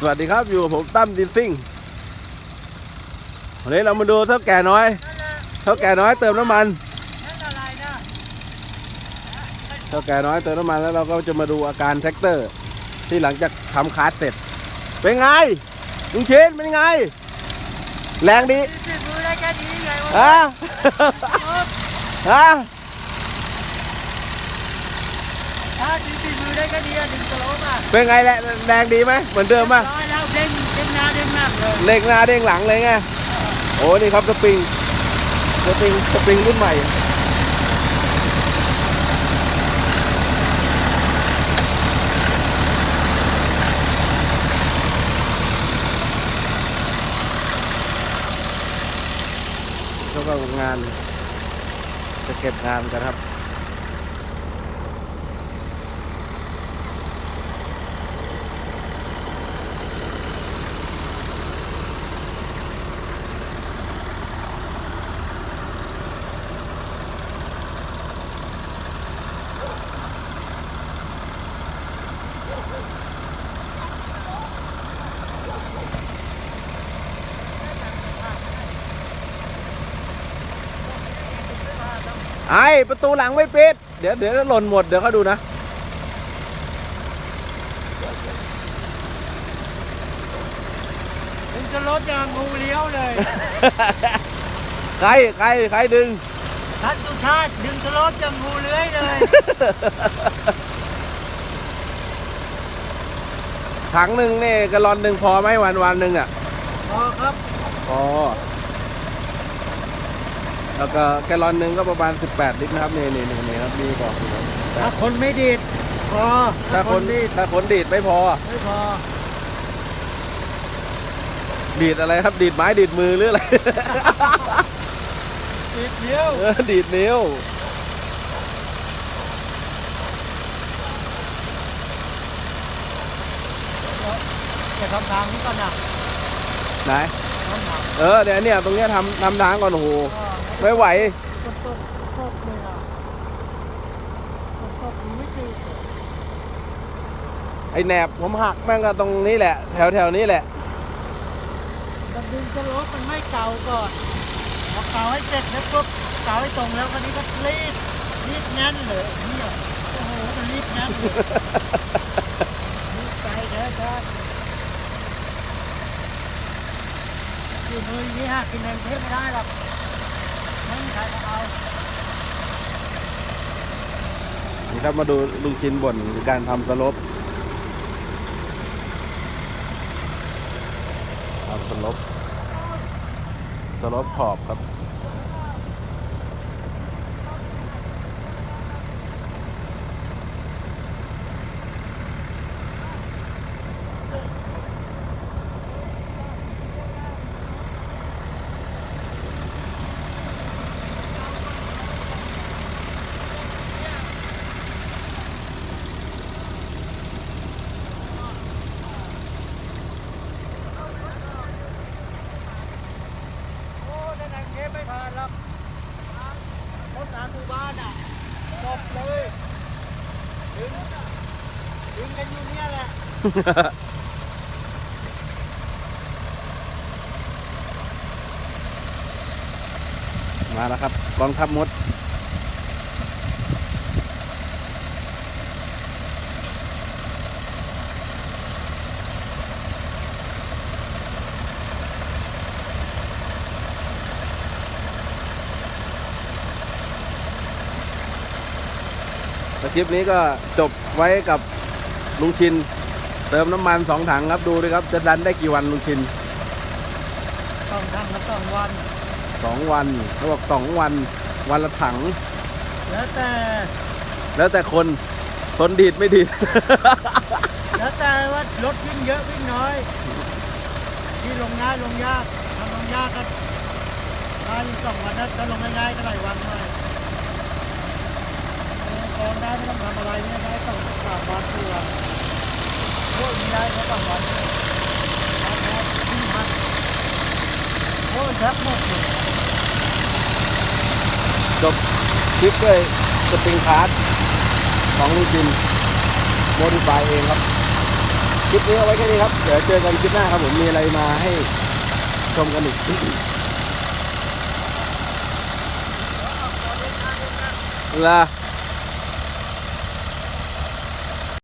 สวัสดีครับอยู่กับผมตั้มดินซิ่งวันนี้เรามาดูเท่าแก่น้อยเท่าแก่น้อยเติมน้ำมันนั่นอะไรนะเท่าแก่น้อยเติมน้ำมันแล้วเราก็จะมาดูอาการแท็กเตอร์ ที่หลังจากทำคาร์ดเสร็จ เป็นไงลุงเชนเป็นไง แรงดีติดมือได้แค่นี้ไงวะฮะฮะ ถ้าติดติดมือได้แค่นี้ดึงสโลปอะเป็นไงแรงแรงดีไหมเหมือนเดิมป่ะร้อยแล้วเด้งเด้งหน้าเด้งหน้าเลยเด้งหน้าเด้งหลังเลยไงโอ้นี่ครับสปริงสปริงสปริงรุ่นใหม่แล้วก็งานจะเก็บงานกันครับ ไอ้ประตูหลังไม่ปิด เดี๋ยวเดี๋ยวหล่นหมด เดี๋ยวเขาดูนะดึงสโลปอย่างงูเลี้ยวเลย ใครใครใครดึง ท่านสุชาติดึงสโลปอย่างงูเลื้อยเลย ถังหนึ่งนี่กะลอนหนึ่งพอไหมวันวันหนึ่งอะ พอครับ พอ แล้วก็แกลลอนหนึ่งก็ประมาณ 18 ลิตรนะครับนี่นี่นี่นี่ครับมีบอกอยู่นะถ้าคนไม่ดีดพอถ้าคนดีดถ้าคนดีดไม่พอ ไม่พอ ดีดอะไรครับ ดีดไม้ดีดมือหรืออะไร ดีดเดียวเออดีดนิ้วจะทำทางนี้ก่อนนะไหนทำทางเออเดี๋ยวเนี่ยตรงเนี้ยทำทำทางก่อนโอ้โหก็ ไม่ไหวต้นต้นต้นเลยอะต้นต้นไม่จืดไอแหนบผมหักแม่งก็ตรงนี้แหละ แถวแถวนี้แหละแต่ดึงสโลปมันไม่เก่าก่อนพอเก่าให้เสร็จแล้วปุ๊บเก่าให้ตรงแล้วคราวนี้ก็รีดรีดแน่นเลยเนี่ยโอ้โหมันรีดแน่นเลยรีดไปแท้แท้อยู่มืออย่างนี้ฮะกินเองเทไม่ได้หรอก นี่ครับมาดูลุงชินบ่นการทำสลบทำสลบสลบขอบครับ โอ้ในไหนเทปไม่ผ่านหรอกรถสามหมู่ บ้านอะจบเลยดึงดึงกันอยู่เนี่ยแหละมาแล้วครับกองทัพมด คลิปนี้ก็จบไว้กับลุงชิน เติมน้ำมันสองถังครับดูด้วยครับ จะดันได้กี่วันลุงชินต้องทำละสองวันสองวันเขาบอกสองวันวันละถัง แล้วแต่แล้วแต่คนคนดีดไม่ดีด แล้วแต่ว่ารถวิ่งเยอะวิ่งน้อยที่ลงง่ายลงยากทำลงยากก็มาอยู่สองวันนะถ้าลงง่ายๆก็หลายวันหน่อย ลงได้ไม่ต้องทำอะไรเนี่ได้สองสามวันตัวพวกนี้ได้แค่สองวันแล้วแค่ที่พันโอ้ยแทบหมดจบคลิปด้วยสปริงคาร์ดของลุงจินโมดิฟายเองครับ คลิปนี้เอาไว้แค่นี้ครับ เดี๋ยวเจอกันคลิปหน้าครับผมมีอะไรมาให้ชมกันอีกล่ะ